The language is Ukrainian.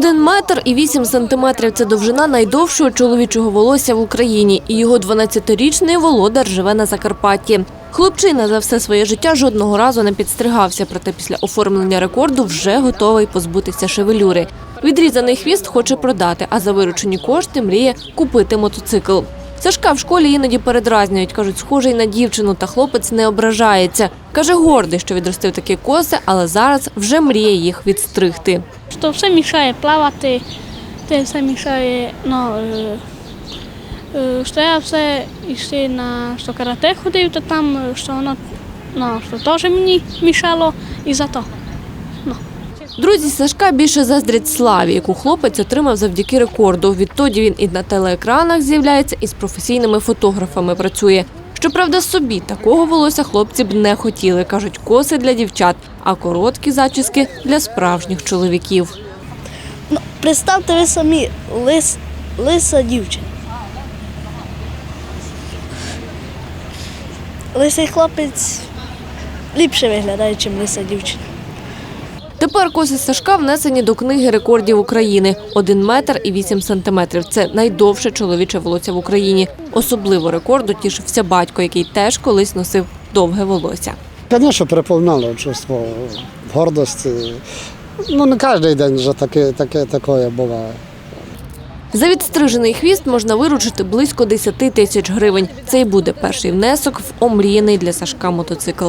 Один метр і вісім сантиметрів – це довжина найдовшого чоловічого волосся в Україні. І його 12-річний володар живе на Закарпатті. Хлопчина за все своє життя жодного разу не підстригався, проте після оформлення рекорду вже готовий позбутися шевелюри. Відрізаний хвіст хоче продати, а за виручені кошти мріє купити мотоцикл. Сашка в школі іноді передразнюють, кажуть, схожий на дівчину, та хлопець не ображається. Каже, гордий, що відростив такі коси, але зараз вже мріє їх відстригти. Що все мішає плавати, те все мішає, ну, е, е, що я все йшли на що карате ходив, то там, що воно ну, що теж мені мішало і за то. Друзі Сашка більше заздрять славі, яку хлопець отримав завдяки рекорду. Відтоді він і на телеекранах з'являється, і з професійними фотографами працює. Щоправда, собі такого волосся хлопці б не хотіли. кажуть, коси для дівчат, а короткі зачіски для справжніх чоловіків. Ну, представте ви самі лис, лиса дівчина. Лисий хлопець ліпше виглядає, ніж лиса дівчина. Тепер коси Сашка внесені до книги рекордів України. Один метр і вісім сантиметрів. Це найдовше чоловіче волосся в Україні. Особливо рекорду тішився батько, який теж колись носив довге волосся. Звісно, переповнало чувство гордості. Ну, не кожен день вже таке, таке, таке буває. За відстрижений хвіст можна виручити близько 10 тисяч гривень. Це й буде перший внесок в омріяний для Сашка мотоцикл.